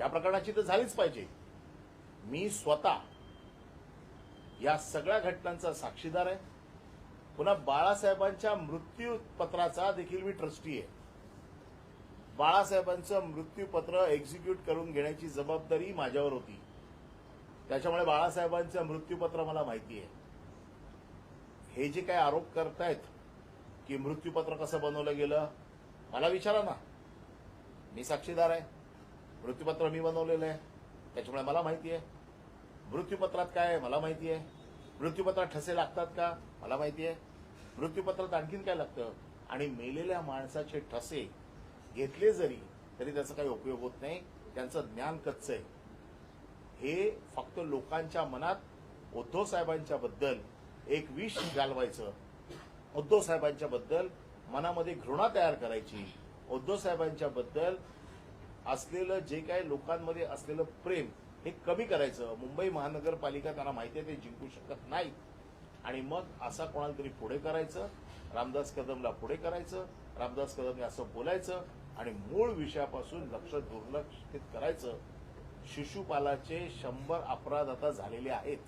या प्रकरणाची तर झालीच पाहिजे. मी स्वतः या सगळ्या घटनांचा साक्षीदार आहे. पुन्हा बाळासाहेबांच्या मृत्यूपत्राचा देखील मी ट्रस्टी आहे. बाळासाहेबांचं मृत्यूपत्र एक्झिक्यूट करून घेण्याची जबाबदारी माझ्यावर होती. त्याच्यामुळे बाळासाहेबांचं मृत्यूपत्र मला माहिती आहे. हे जे काही आरोप करतायत की मृत्यूपत्र कसं बनवलं गेलं मला विचारा ना. मी साक्षीदार आहे. मृत्यूपत्र मी बनवलेलं आहे. त्याच्यामुळे मला माहिती आहे. मृत्यूपत्रात काय आहे? मला माहिती आहे. मृत्यूपत्रात ठसे लागतात का? मला माहिती आहे. मृत्यूपत्रात आणखीन काय लागतं? आणि मेलेल्या माणसाचे ठसे घेतले जरी तरी त्याचा काही उपयोग होत नाही. त्यांचं ज्ञान कच्चं आहे. हे फक्त लोकांच्या मनात उद्धव साहेबांच्या बद्दल एक विष घालवायचं. उद्धव साहेबांच्या बद्दल मनामध्ये घृणा तयार करायची. उद्धव साहेबांच्या बद्दल असलेलं जे काही लोकांमध्ये असलेलं प्रेम हे कमी करायचं. मुंबई महानगरपालिका त्यांना माहिती आहे ते जिंकू शकत नाही आणि मग असा कोणाला तरी पुढे करायचं. रामदास कदमला पुढे करायचं. रामदास कदमने असं बोलायचं. आणि मूळ विषयापासून लक्ष दुर्लक्षित करायचं. शिशुपालाचे शंभर अपराध आता झालेले आहेत.